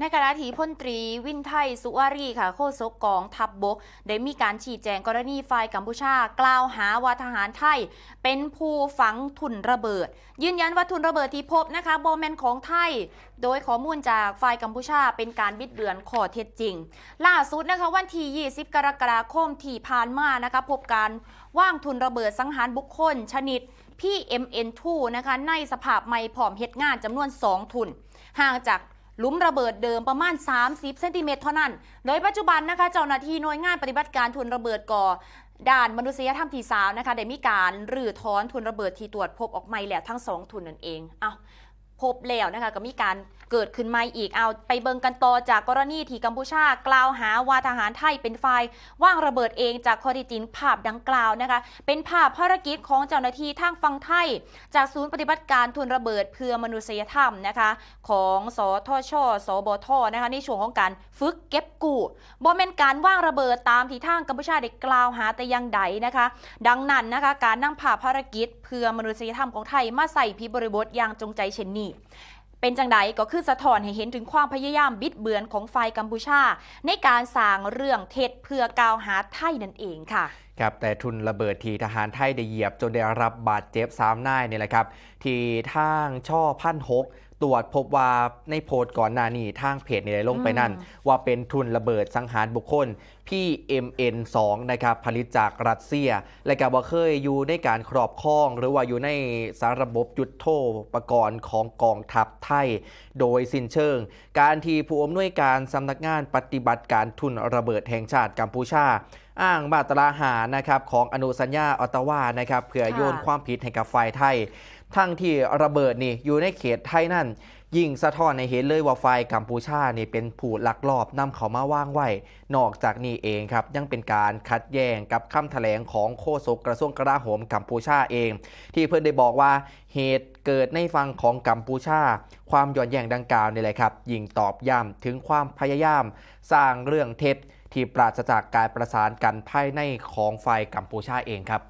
ในขณะที่พลตรีวินไทยสุวารีค่ะโฆษกกองทัพบบก ได้มีการชี้แจงกรณีฝ่ายกัมพูชากล่าวหาว่าทหารไทย เป็นผู้ฝังทุนระเบิด ยืนยันว่าทุนระเบิดที่พบนะคะโบแมนของไทย โดยข้อมูลจากฝ่ายกัมพูชาเป็นการบิดเบือนข้อเท็จจริง ล่าสุดนะคะวันที่ 20 กรกฎาคมที่ผ่านมานะคะพบการว่างทุนระเบิดสังหารบุคคล ชนิด PMN2 นะคะในสภาพไม่ผอมเหตุงานจำนวน 2 ทุนห่างจาก ลุมระเบิดเดิมประมาณ 30 เซนติเมตรเท่านั้น โดยปัจจุบันนะคะเจ้าหน้าที่หน่วยงานปฏิบัติการทุนระเบิดก่อด่านมนุษยธรรมที่สาวนะคะได้มีการรื้อถอนทุนระเบิดที่ตรวจพบออกใหม่แล้วทั้งสองทุนนั่นเอง เอา พบแล้วนะคะก็มีการเกิดขึ้นใหม่อีกเอาไปเบิงกันต่อจากกรณีที่กัมพูชากล่าวหาว่าทหารไทยเป็นฝ่ายว่างระเบิดเองจากข้อเที่จริงภาพดังกล่าวนะคะเป็นภาพภารกิจของเจ้าหน้าที่ทางฝั่งไทย จากศูนย์ปฏิบัติการทุนระเบิดเพื่อมนุษยธรรมนะคะของสทช สบทนะคะในช่วงของการฝึกเก็บกู้บ่เป็นการว่างระเบิดตามที่ทางกัมพูชาได้กล่าวหาแต่ยังใดนะคะ ดังนั้นนะคะการนำภาพภารกิจเพื่อมนุษยธรรมของไทยมาใส่พิบริบทอย่างจงใจเช่นนี้เป็นจังใดก็คือสะท้อนให้เห็นถึงความพยายามบิดเบือนของฝ่ายกัมพูชา ในการสร้างเรื่องเท็จเพื่อกล่าวหาไทยนั่นเองค่ะครับแต่ทุนระเบิดที่ทหารไทยได้เหยียบ จนได้รับบาดเจ็บสามนายนี่แหละครับ ที่ทางช่อพันหกตรวจพบว่าในโพสต์ก่อนหน้านี้ทางเพจนี่ได้ลงไปนั่น ว่าเป็นทุนระเบิดสังหารบุคคล PMN2 นะครับผลิตจากรัสเซีย และก็บ่เคยอยู่ในการครอบครอง หรือว่าอยู่ในสารระบบยุทธโธปกรณ์ของกองทัพไทย โดยสิ้นเชิง การที่ผู้อำนวยการสำนักงานปฏิบัติการทุนระเบิดแห่งชาติกัมพูชาอ้างมาตราหานะครับของอนุสัญญาออตาวานะครับเพื่อโยนความผิดให้กับฝ่ายไทย ทั้งที่ระเบิดนี่อยู่ในเขตไทยนั่น ยิ่งสะท้อนในเห็นเลยว่าฝ่ายกัมพูชานี่เป็นผู้ลักลอบนำเขามาว่างไว้ นอกจากนี้เองครับยังเป็นการขัดแย้งกับคำแถลงของโฆษกกระทรวงกลาโหมกัมพูชาเอง ที่เพื่อนได้บอกว่าเหตุเกิดในฝั่งของกัมพูชา ความย้อนแย้งดังกล่าวนี่แหละครับ ยิ่งตอบย้ำถึงความพยายาม สร้างเรื่องเท็จที่ปราศจากการประสานกันภายในของฝ่ายกัมพูชาเองครับ